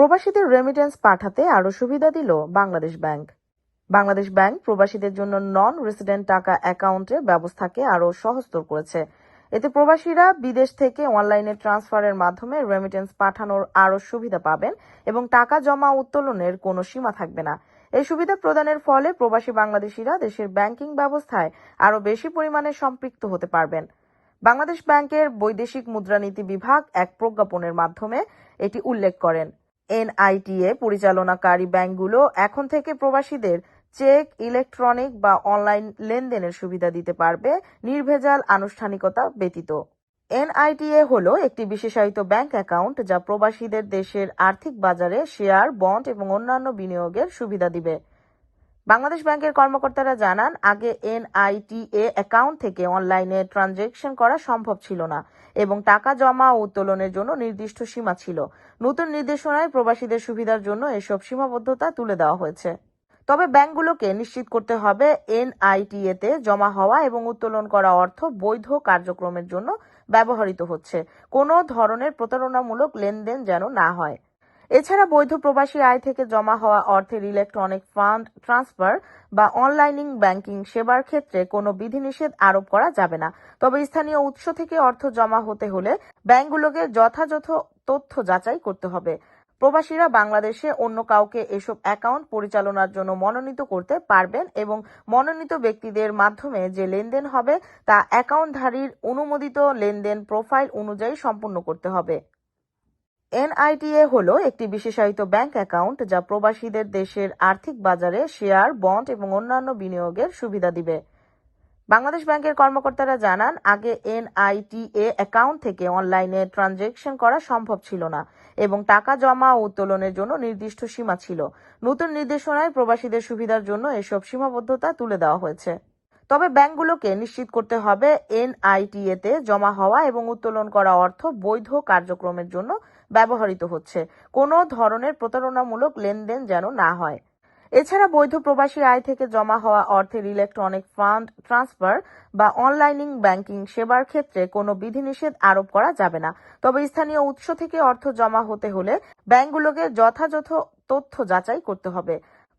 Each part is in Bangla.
প্রবাসীদের রেমিটেন্স পাঠাতে আরও সুবিধা দিল বাংলাদেশ ব্যাংক। বাংলাদেশ ব্যাংক প্রবাসীদের জন্য নন রেসিডেন্ট টাকা অ্যাকাউন্টের ব্যবস্থাকে আরও সহজতর করেছে। এতে প্রবাসীরা বিদেশ থেকে অনলাইনে ট্রান্সফারের মাধ্যমে রেমিটেন্স পাঠানোর আরও সুবিধা পাবেন এবং টাকা জমা উত্তোলনের কোনো সীমা থাকবে না। এই সুবিধা প্রদানের ফলে প্রবাসী বাংলাদেশিরা দেশের ব্যাংকিং ব্যবস্থায় আরও বেশি পরিমাণে সম্পৃক্ত হতে পারবেন। বাংলাদেশ ব্যাংকের বৈদেশিক মুদ্রানীতি বিভাগ এক প্রজ্ঞাপনের মাধ্যমে এটি উল্লেখ করেন। এনআইটিএ পরিচালনাকারী ব্যাংকগুলো এখন থেকে প্রবাসীদের চেক, ইলেকট্রনিক বা অনলাইন লেনদেনের সুবিধা দিতে পারবে নির্ভেজাল আনুষ্ঠানিকতা ব্যতীত। এনআইটিএ হল একটি বিশেষায়িত ব্যাংক অ্যাকাউন্ট যা প্রবাসীদের দেশের আর্থিক বাজারে শেয়ার, বন্ড এবং অন্যান্য বিনিয়োগের সুবিধা দিবে। বাংলাদেশ ব্যাংকের কর্মকর্তারা জানান, আগে এনআইটিএ অ্যাকাউন্ট থেকে অনলাইনে ট্রানজ্যাকশন করা সম্ভব ছিল না এবং টাকা জমা ও উত্তোলনের জন্য নির্দিষ্ট সীমা ছিল। নতুন নির্দেশনায় প্রবাসীদের সুবিধার জন্য এসব সীমাবদ্ধতা তুলে দেওয়া হয়েছে। তবে ব্যাংকগুলোকে নিশ্চিত করতে হবে এনআইটিএ তে জমা হওয়া এবং উত্তোলন করা অর্থ বৈধ কার্যক্রমের জন্য ব্যবহৃত হচ্ছে। কোনো ধরনের প্রতারণামূলক লেনদেন যেন না হয়। এছাড়া বৈধ প্রবাসী আয় থেকে জমা হওয়া অর্থের ইলেকট্রনিক ফান্ড ট্রান্সফার বা অনলাইনিং ব্যাংকিং সেবার ক্ষেত্রে কোনো বিধিনিষেধ আরোপ করা যাবে না। তবে স্থানীয় উৎস থেকে অর্থ জমা হতে হলে ব্যাংকগুলোকে যথাযথ তথ্য যাচাই করতে হবে। প্রবাসীরা বাংলাদেশে অন্য কাউকে এসব অ্যাকাউন্ট পরিচালনার জন্য মনোনীত করতে পারবেন এবং মনোনীত ব্যক্তিদের মাধ্যমে যে লেনদেন হবে তা অ্যাকাউন্টধারীর অনুমোদিত লেনদেন প্রোফাইল অনুযায়ী সম্পূর্ণ করতে হবে। এনআইটিএ হলো একটি বিশেষায়িত ব্যাংক অ্যাকাউন্ট যা প্রবাসীদের দেশের আর্থিক বাজারে শেয়ার, বন্ড এবং অন্যান্য বিনিয়োগের সুবিধা দিবে। বাংলাদেশ ব্যাংকের কর্মকর্তারা জানান, আগে এনআইটিএ অ্যাকাউন্ট থেকে অনলাইনে ট্রানজ্যাকশন করা সম্ভব ছিল না এবং টাকা জমা ও উত্তোলনের জন্য নির্দিষ্ট সীমা ছিল। নতুন নির্দেশনায় প্রবাসীদের সুবিধার জন্য এসব সীমাবদ্ধতা তুলে দেওয়া হয়েছে। তবে ব্যাংকগুলোকে নিশ্চিত করতে হবে এনআইটিএ তে জমা হওয়া এবং উত্তোলন করা অর্থ বৈধ কার্যক্রমের জন্য ব্যবহৃত হচ্ছে। কোনো ধরনের প্রতারণামূলক লেনদেন যেন না হয়। এছাড়া বৈধ প্রবাসী আয় থেকে জমা হওয়া অর্থের ইলেকট্রনিক ফান্ড ট্রান্সফার বা অনলাইনিং ব্যাংকিং সেবার ক্ষেত্রে কোনো বিধিনিষেধ আরোপ করা যাবে না। তবে স্থানীয় উৎস থেকে অর্থ জমা হতে হলে ব্যাংকগুলোকে যথাযথ তথ্য যাচাই করতে হবে।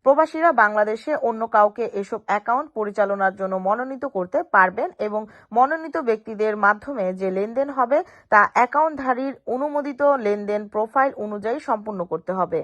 প্রবাসীরা বাংলাদেশে অন্য কাউকে এসব অ্যাকাউন্ট পরিচালনার জন্য মনোনীত করতে পারবেন এবং মনোনীত ব্যক্তিদের মাধ্যমে যে লেনদেন হবে তা অ্যাকাউন্টধারীর অনুমোদিত লেনদেন প্রোফাইল অনুযায়ী সম্পূর্ণ করতে হবে।